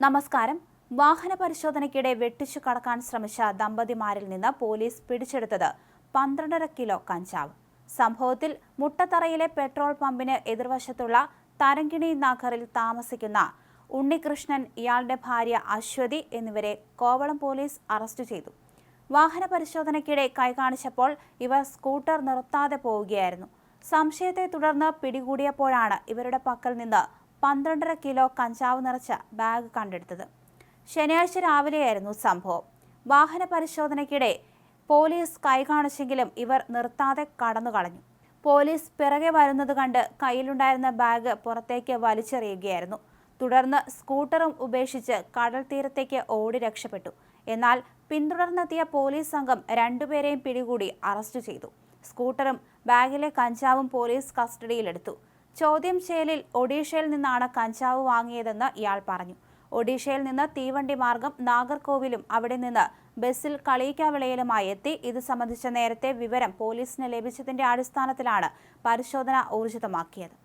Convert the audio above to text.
നമസ്കാരം. വാഹന പരിശോധനയ്ക്കിടെ വെട്ടിച്ചു കടക്കാൻ ശ്രമിച്ച ദമ്പതിമാരിൽ നിന്ന് പോലീസ് പിടിച്ചെടുത്തത് പന്ത്രണ്ടര കിലോ കഞ്ചാവ്. സംഭവത്തിൽ മുട്ടത്തറയിലെ പെട്രോൾ പമ്പിന് എതിർവശത്തുള്ള തരങ്കിണി നഗറിൽ താമസിക്കുന്ന ഉണ്ണികൃഷ്ണൻ ഇയാളുടെ ഭാര്യ അശ്വതി എന്നിവരെ കോവളം പോലീസ് അറസ്റ്റ് ചെയ്തു. വാഹന പരിശോധനയ്ക്കിടെ കൈകാണിച്ചപ്പോൾ ഇവർ സ്കൂട്ടർ നിർത്താതെ പോവുകയായിരുന്നു. സംശയത്തെ തുടർന്ന് പിടികൂടിയപ്പോഴാണ് ഇവരുടെ പക്കൽ നിന്ന് പന്ത്രണ്ടര കിലോ കഞ്ചാവ് നിറച്ച ബാഗ് കണ്ടെടുത്തത്. ശനിയാഴ്ച രാവിലെയായിരുന്നു സംഭവം. വാഹന പരിശോധനയ്ക്കിടെ പോലീസ് കൈ കാണിച്ചെങ്കിലും ഇവർ നിർത്താതെ കടന്നു കളഞ്ഞു. പോലീസ് പിറകെ വരുന്നത് കണ്ട് കയ്യിലുണ്ടായിരുന്ന ബാഗ് പുറത്തേക്ക് വലിച്ചെറിയുകയായിരുന്നു. തുടർന്ന് സ്കൂട്ടറും ഉപേക്ഷിച്ച് കടൽ തീരത്തേക്ക് ഓടി രക്ഷപ്പെട്ടു. എന്നാൽ പിന്തുടർന്നെത്തിയ പോലീസ് സംഘം രണ്ടുപേരെയും പിടികൂടി അറസ്റ്റ് ചെയ്തു. സ്കൂട്ടറും ബാഗിലെ കഞ്ചാവും പോലീസ് കസ്റ്റഡിയിലെടുത്ു ചോദ്യം ചെയ്യലിൽ ഒഡീഷയിൽ നിന്നാണ് കഞ്ചാവ് വാങ്ങിയതെന്ന് ഇയാൾ പറഞ്ഞു. ഒഡീഷയിൽ നിന്ന് തീവണ്ടി മാർഗം നാഗർകോവിലും അവിടെ നിന്ന് ബസ്സിൽ കളിയിക്കാവിളയിലുമായി എത്തി. ഇത് സംബന്ധിച്ച നേരത്തെ വിവരം പോലീസിന് ലഭിച്ചതിന്റെ അടിസ്ഥാനത്തിലാണ് പരിശോധന ഊർജിതമാക്കിയത്.